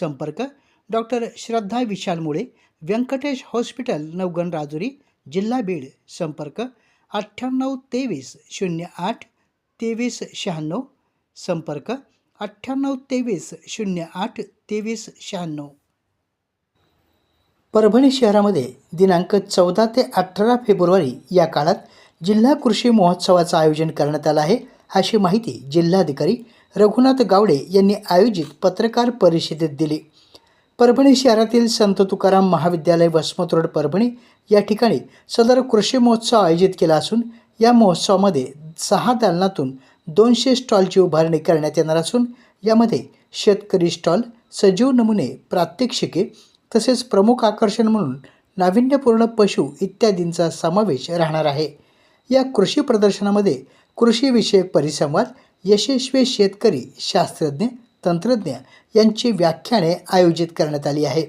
संपर्क डॉक्टर श्रद्धा विशाल मुळे व्यंकटेश हॉस्पिटल नवगण राजुरी जिल्हा बीड संपर्क अठ्ठ्याण्णव तेवीस शून्य आठ तेवीस शहाण्णव संपर्क अठ्ठ्याण्णव तेवीस शून्य आठ तेवीस शहाण्णव. परभणी शहरामध्ये दिनांक चौदा ते अठरा फेब्रुवारी या काळात जिल्हा कृषी महोत्सवाचं आयोजन करण्यात आलं आहे अशी माहिती जिल्हाधिकारी रघुनाथ गावडे यांनी आयोजित पत्रकार परिषदेत दिली. परभणी शहरातील संत तुकाराम महाविद्यालय वसमत रोड परभणी या ठिकाणी सदर कृषी महोत्सव आयोजित केला असून या महोत्सवामध्ये सहा दालनातून दोनशे स्टॉलची उभारणी करण्यात येणार असून यामध्ये शेतकरी स्टॉल सजीव नमुने प्रात्यक्षिके तसेच प्रमुख आकर्षण म्हणून नाविन्यपूर्ण पशु इत्यादींचा समावेश राहणार आहे. या कृषी प्रदर्शनामध्ये कृषीविषयक परिसंवाद यशस्वी शेतकरी शास्त्रज्ञ तंत्रज्ञ यांची व्याख्याने आयोजित करण्यात आली आहे.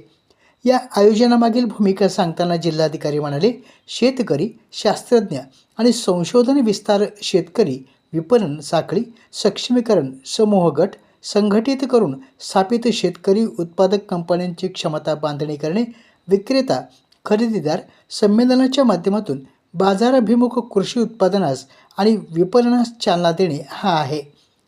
या आयोजनामागील भूमिका सांगताना जिल्हाधिकारी म्हणाले शेतकरी शास्त्रज्ञ आणि संशोधन विस्तार शेतकरी विपणन साखळी सक्षमीकरण समूह गट संघटित करून स्थापित शेतकरी उत्पादक कंपन्यांची क्षमता बांधणी करणे विक्रेता खरेदीदार संमेलनाच्या माध्यमातून बाजाराभिमुख कृषी उत्पादनास आणि विपणनास चालना देणे हा आहे.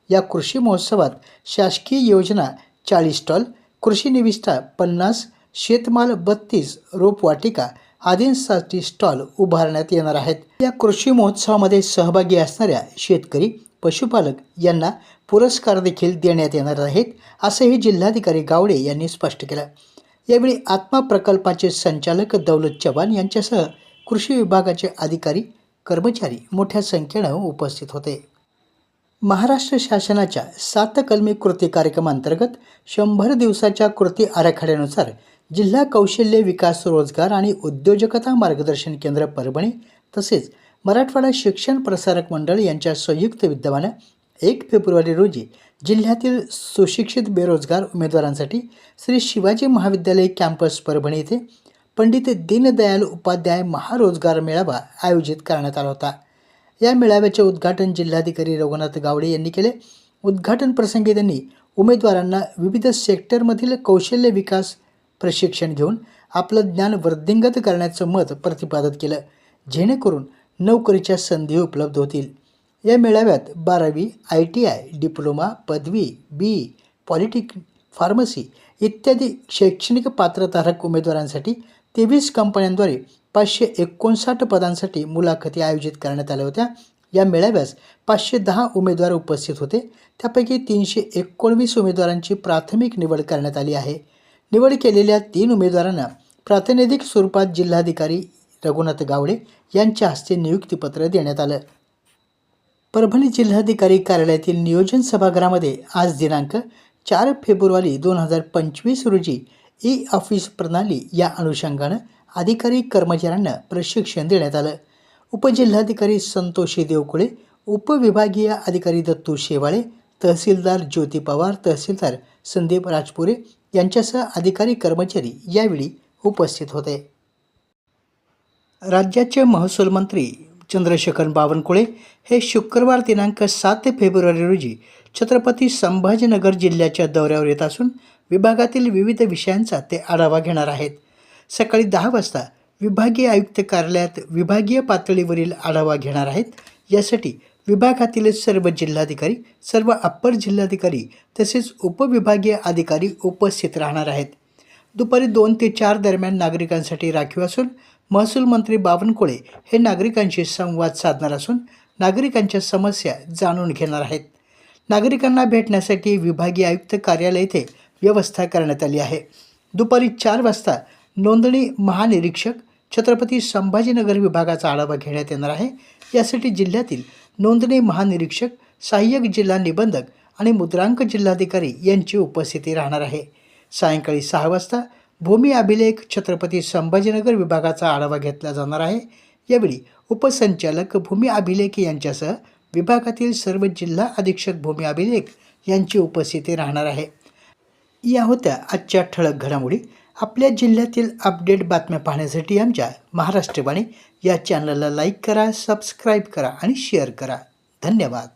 या कृषी महोत्सवात शासकीय योजना चाळीस स्टॉल कृषी निविष्ठा पन्नास शेतमाल बत्तीस रोपवाटिका आदींसाठी स्टॉल उभारण्यात येणार आहेत. या कृषी महोत्सवामध्ये सहभागी असणाऱ्या शेतकरी पशुपालक यांना पुरस्कार देखील देण्यात येणार आहेत असंही जिल्हाधिकारी गावडे यांनी स्पष्ट केलं. यावेळी आत्मा प्रकल्पाचे संचालक दौलत चव्हाण यांच्यासह कृषी विभागाचे अधिकारी कर्मचारी मोठ्या संख्येनं उपस्थित होते. महाराष्ट्र शासनाच्या सात कलमी कृती कार्यक्रमांतर्गत शंभर दिवसाच्या कृती आराखड्यानुसार जिल्हा कौशल्य विकास रोजगार आणि उद्योजकता मार्गदर्शन केंद्र परभणी तसेच मराठवाडा शिक्षण प्रसारक मंडळ यांच्या संयुक्त विद्यमानं एक फेब्रुवारी रोजी जिल्ह्यातील सुशिक्षित बेरोजगार उमेदवारांसाठी श्री शिवाजी महाविद्यालय कॅम्पस परभणी येथे पंडित दीनदयाल उपाध्याय महारोजगार मेळावा आयोजित करण्यात आला होता. या मेळाव्याचे उद्घाटन जिल्हाधिकारी रघुनाथ गावडे यांनी केले. उद्घाटन प्रसंगी त्यांनी उमेदवारांना विविध सेक्टरमधील कौशल्य विकास प्रशिक्षण घेऊन आपलं ज्ञान वृद्धिंगत करण्याचं मत प्रतिपादित केलं. जेणेकरून नोकरीच्या संधी उपलब्ध होतील. या मेळाव्यात बारावी आय टी आय डिप्लोमा पदवी बी पॉलिटिक फार्मसी इत्यादी शैक्षणिक पात्रधारक उमेदवारांसाठी तेवीस कंपन्यांद्वारे पाचशे एकोणसाठ पदांसाठी मुलाखती आयोजित करण्यात आल्या होत्या. या मेळाव्यास पाचशे दहा उमेदवार उपस्थित होते. त्यापैकी तीनशे एकोणवीस उमेदवारांची प्राथमिक निवड करण्यात आली आहे. निवड केलेल्या तीन उमेदवारांना प्रातिनिधिक स्वरूपात जिल्हाधिकारी रघुनाथ गावडे यांच्या हस्ते नियुक्तीपत्र देण्यात आलं. परभणी जिल्हाधिकारी कार्यालयातील नियोजन सभागृहामध्ये आज दिनांक चार फेब्रुवारी दोन हजार पंचवीस रोजी ई ऑफिस प्रणाली या अनुषंगानं अधिकारी कर्मचाऱ्यांना प्रशिक्षण देण्यात आलं. उपजिल्हाधिकारी संतोषी देवकुळे उपविभागीय अधिकारी दत्तू शेवाळे तहसीलदार ज्योती पवार तहसीलदार संदीप राजपुरे यांच्यासह अधिकारी कर्मचारी यावेळी उपस्थित होते. राज्याचे महसूल मंत्री चंद्रशेखर बावनकुळे हे शुक्रवार दिनांक सात फेब्रुवारी रोजी छत्रपती संभाजीनगर जिल्ह्याच्या दौऱ्यावर येत असून विभागातील विविध विषयांचा ते आढावा घेणार आहेत. सकाळी दहा वाजता विभागीय आयुक्त कार्यालयात विभागीय पातळीवरील आढावा घेणार आहेत. यासाठी विभागातील सर्व जिल्हाधिकारी सर्व अप्पर जिल्हाधिकारी तसेच उपविभागीय अधिकारी उपस्थित राहणार आहेत. दुपारी दोन ते चार दरम्यान नागरिकांसाठी राखीव असून महसूल मंत्री बावनकुळे हे नागरिकांशी संवाद साधणार असून नागरिकांच्या समस्या जाणून घेणार आहेत. नागरिकांना भेटण्यासाठी विभागीय आयुक्त कार्यालय येथे व्यवस्था करण्यात आली आहे. दुपारी चार वाजता नोंदणी महानिरीक्षक छत्रपती संभाजीनगर विभागाचा आढावा घेण्यात येणार आहे. यासाठी जिल्ह्यातील नोंदणी महानिरीक्षक सहाय्यक जिल्हा निबंधक आणि मुद्रांक जिल्हाधिकारी यांची उपस्थिती राहणार आहे. सायंकाळी सहा वाजता भूमी अभिलेख छत्रपती संभाजीनगर विभागाचा आढावा घेतला जाणार आहे. यावेळी उपसंचालक भूमी अभिलेख यांच्यासह विभागातील सर्व जिल्हा अधीक्षक भूमी अभिलेख यांची उपस्थिती राहणार आहे. या होत्या आजच्या ठळक घडामोडी. आपल्या जिल्ह्यातील अपडेट बातम्या पाहण्यासाठी आमच्या महाराष्ट्रवाणी या चॅनलला लाईक करा सबस्क्राईब करा आणि शेअर करा. धन्यवाद.